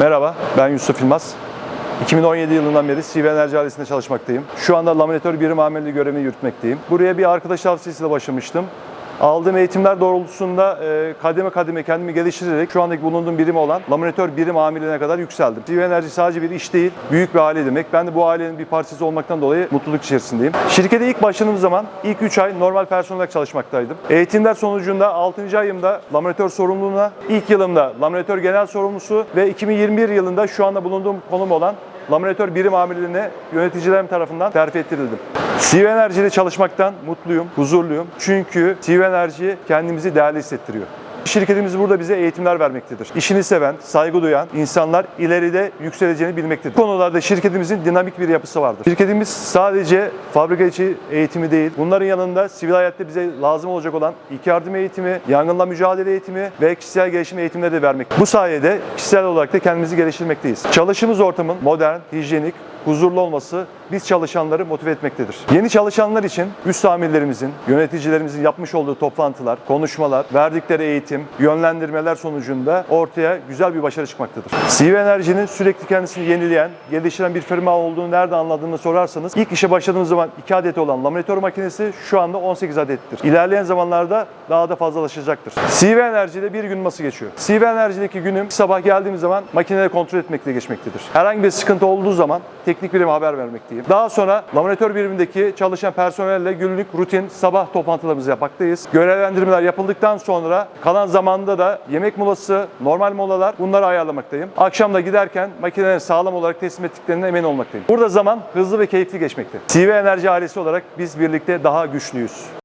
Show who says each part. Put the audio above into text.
Speaker 1: Merhaba, ben Yusuf Yılmaz. 2017 yılından beri CV Enerji ailesinde çalışmaktayım. Şu anda laminatör birim amirliği görevini yürütmekteyim. Buraya bir arkadaş tavsiyesiyle başlamıştım. Aldığım eğitimler doğrultusunda e, kademe kademe kendimi geliştirerek şu andaki bulunduğum birim olan laminatör birim amirliğine kadar yükseldim. CV Enerji sadece bir iş değil, büyük bir aile demek. Ben de bu ailenin bir parçası olmaktan dolayı mutluluk içerisindeyim. Şirkete ilk başladığım zaman ilk 3 ay normal personel olarak çalışmaktaydım. Eğitimler sonucunda 6. ayımda laminatör sorumluluğuna, ilk yılımda laminatör genel sorumlusu ve 2021 yılında şu anda bulunduğum konum olan laminatör birim amirliğine yöneticilerim tarafından terfi ettirildim. CV Enerji ile çalışmaktan mutluyum, huzurluyum. Çünkü CV Enerji kendimizi değerli hissettiriyor. Şirketimiz burada bize eğitimler vermektedir. İşini seven, saygı duyan insanlar ileride yükseleceğini bilmektedir. Bu konularda şirketimizin dinamik bir yapısı vardır. Şirketimiz sadece fabrika içi eğitimi değil, bunların yanında sivil hayatta bize lazım olacak olan ilk yardım eğitimi, yangınla mücadele eğitimi ve kişisel gelişim eğitimleri de vermek. Bu sayede kişisel olarak da kendimizi geliştirmekteyiz. Çalıştığımız ortamın modern, hijyenik, huzurlu olması biz çalışanları motive etmektedir. Yeni çalışanlar için üst amirlerimizin, yöneticilerimizin yapmış olduğu toplantılar, konuşmalar, verdikleri eğitim, yönlendirmeler sonucunda ortaya güzel bir başarı çıkmaktadır. CV Enerji'nin sürekli kendisini yenileyen, geliştiren bir firma olduğunu nerede anladığını sorarsanız ilk işe başladığımız zaman 2 adet olan laminatör makinesi şu anda 18 adettir. İlerleyen zamanlarda daha da fazlalaşacaktır. CV Enerji'de bir gün nasıl geçiyor? CV Enerji'deki günüm sabah geldiğimiz zaman makineleri kontrol etmekle geçmektedir. Herhangi bir sıkıntı olduğu zaman teknik birime haber vermekteyim. Daha sonra laminatör birimindeki çalışan personelle günlük rutin sabah toplantılarımızı yapmaktayız. Görevlendirmeler yapıldıktan sonra kalan zamanda da yemek molası, normal molalar bunları ayarlamaktayım. Akşam da giderken makineleri sağlam olarak teslim ettiklerine emin olmaktayım. Burada zaman hızlı ve keyifli geçmekte. CV Enerji ailesi olarak biz birlikte daha güçlüyüz.